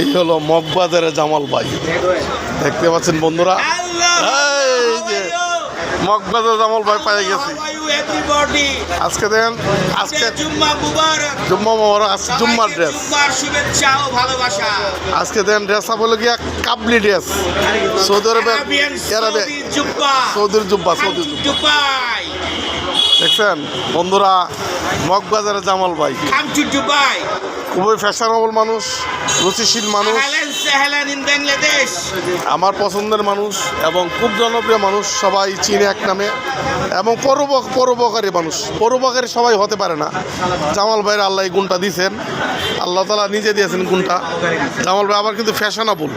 এই হলো মগবাজারের জামাল ভাই। দেখতে পাচ্ছেন বন্ধুরা? মগবাজার জামাল পাই আজকে দেন আজকে জুম্মা ড্রেস আজকে দেন ড্রেস গিয়া কাবলি ড্রেস জুব্বা দেখছেন, বন্ধুরা, মগবাজারের জামাল ভাই। খুবই ফ্যাশনেবল মানুষ রুচিশীল মানুষ। আমার পছন্দের মানুষ এবং খুব জনপ্রিয় মানুষ সবাই চিনে এক নামে এবং পরোপ পরোপকারী মানুষ। পরোপকারী সবাই হতে পারে না। জামাল ভাইয়ের আল্লাহ এই গুণটা দিয়েছেন। আল্লাহ তালা নিজে দিয়েছেন গুণটা। জামাল ভাই আবার কিন্তু ফ্যাশনেবল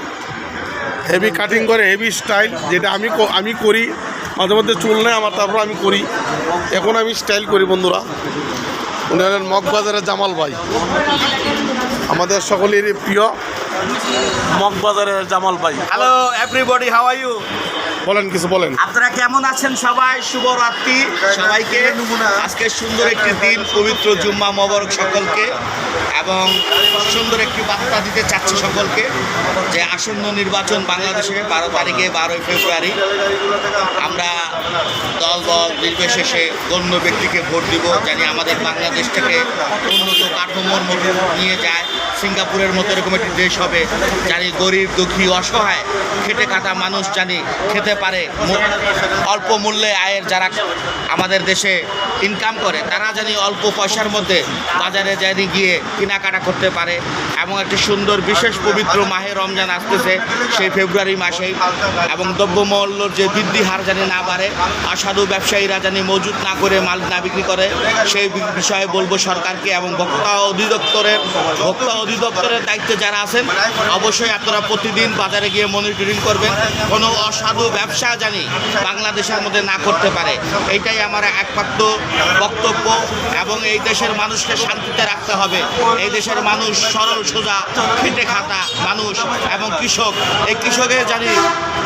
হেভি কাটিং করে হেভি স্টাইল যেটা আমি আমি করি। মাঝে মধ্যে চুল নেই আমার তারপর আমি করি। এখন আমি স্টাইল করি বন্ধুরা। উনি হলেন মগবাজারের জামাল ভাই। আমাদের সকলেরই প্রিয় মগবাজারের জামাল ভাই। Hello everybody how are you বলেন কিছু বলেন। আপনারা কেমন আছেন সবাই? শুভরাত্রি সবাইকে। আজকে সুন্দর একটি দিন পবিত্র জুম্মা মোবারক সকলকে এবং সুন্দর একটি বার্তা দিতে চাচ্ছি সকলকে যে আসন্ন নির্বাচন বাংলাদেশে বারো তারিখে বারোই ফেব্রুয়ারি। আমরা দল দল নির্বিশেষে গণ্য ব্যক্তিকে ভোট দিব জানি আমাদের বাংলাদেশ থেকে উন্নত কাঠামোর মধ্যে নিয়ে যায়। সিঙ্গাপুরের মতো এরকম একটি দেশ হবে জানি গরিব, দুঃখী, অসহায়, খেটে খাটা মানুষ জানি খেতে পারে। অল্প মূল্যে আয়ের যারা আমাদের দেশে ইনকাম করে, তারা জানি অল্প পয়সার মধ্যে বাজারে জানি গিয়ে কেনাকাটা করতে পারে। এবং একটি সুন্দর, বিশেষ পবিত্র মাহে রমজান আসতেছে সেই ফেব্রুয়ারি মাসেই। এবং দ্রব্যমূল্যর যে বৃদ্ধি হার জানি না বাড়ে। অসাধু ব্যবসায়ীরা জানি মজুত না করে মাল না বিক্রি করে, সেই বিষয়ে বলব সরকারকে এবং ভোক্তা অধিদপ্তরের ভোক্তা অধিদপ্তরের দায়িত্বে যারা আছেন, অবশ্যই আপনারা প্রতিদিন বাজারে গিয়ে মনিটরিং করবেন। কোনো অসাধু ব্যবসা জানি বাংলাদেশের মধ্যে না করতে পারে। এইটাই আমার একমাত্র বক্তব্য এবং এই দেশের মানুষকে শান্তিতে রাখতে হবে। এই দেশের মানুষ সরল সোজা খেটে খাতা মানুষ এবং কৃষক। এই কৃষকের জানি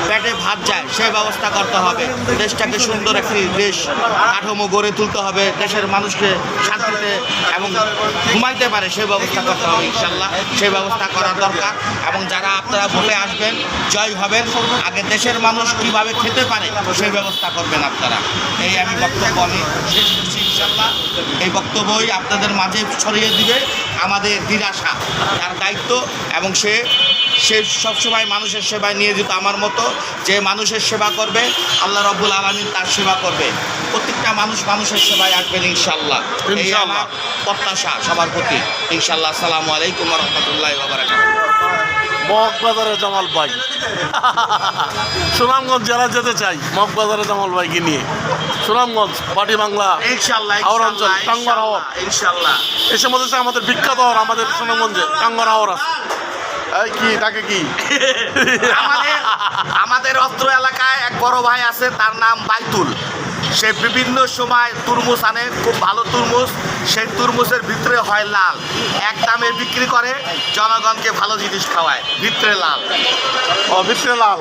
পেটে ভাত যায়, সেই ব্যবস্থা করতে হবে। দেশটাকে সুন্দর একটি দেশ কাঠামো গড়ে তুলতে হবে, দেশের মানুষকে শান্তিতে এবং ঘুমাইতে পারে, সেই ব্যবস্থা করতে হবে ইনশাল্লাহ। সেই ব্যবস্থা করা দরকার এবং যারা আপনারা ভোটে আসবেন, জয় হবেন, আগে দেশের মানুষ কীভাবে খেতে পারে, সেই ব্যবস্থা করবেন আপনারা। এই আমি বক্তব্য আমি শেষ করছি ইনশাল্লাহ। এই বক্তব্যই আপনাদের মাঝে ছড়িয়ে দিবে। আমাদের নিরাশা তার দায়িত্ব এবং সে সে সবসময় মানুষের সেবায় নিয়ে যেত আমার মতো যে মানুষের সেবা করবে আল্লাহ রব্বুল আলমিন তার সেবা করবে। প্রত্যেকটা মানুষ মানুষের সেবায় আসবেন ইনশাল্লাহ প্রত্যাশা সবার প্রতি। ইনশাল্লাহ আসসালামু আলাইকুম রহমতুল্লাহ বাবরাকাত মগবাজারের জামাল ভাই। সুনামগঞ্জ জেলা যেতে চাই মগবাজারের জামাল ভাইকে নিয়ে। সুনামগঞ্জ পাটি বাংলা অঞ্চল, টাঙ্গর হাওর। ইনশাল্লাহ এসে মধ্যে আমাদের বিখ্যাত হওয়ার আমাদের সুনামগঞ্জে টাঙ্গর হাওর আছে। কি তাকে কি? আমাদের আমাদের অত্র এলাকায় এক বড় ভাই আছে তার নাম বাইতুল। সে বিভিন্ন সময় তুরমুজ আনে খুব ভালো তুরমুজ। সেই তুরমুজের ভিতরে হয় লাল। এক দামে বিক্রি করে জনগণকে ভালো জিনিস খাওয়ায়। ভিতরে লাল। ও ভিতরে লাল।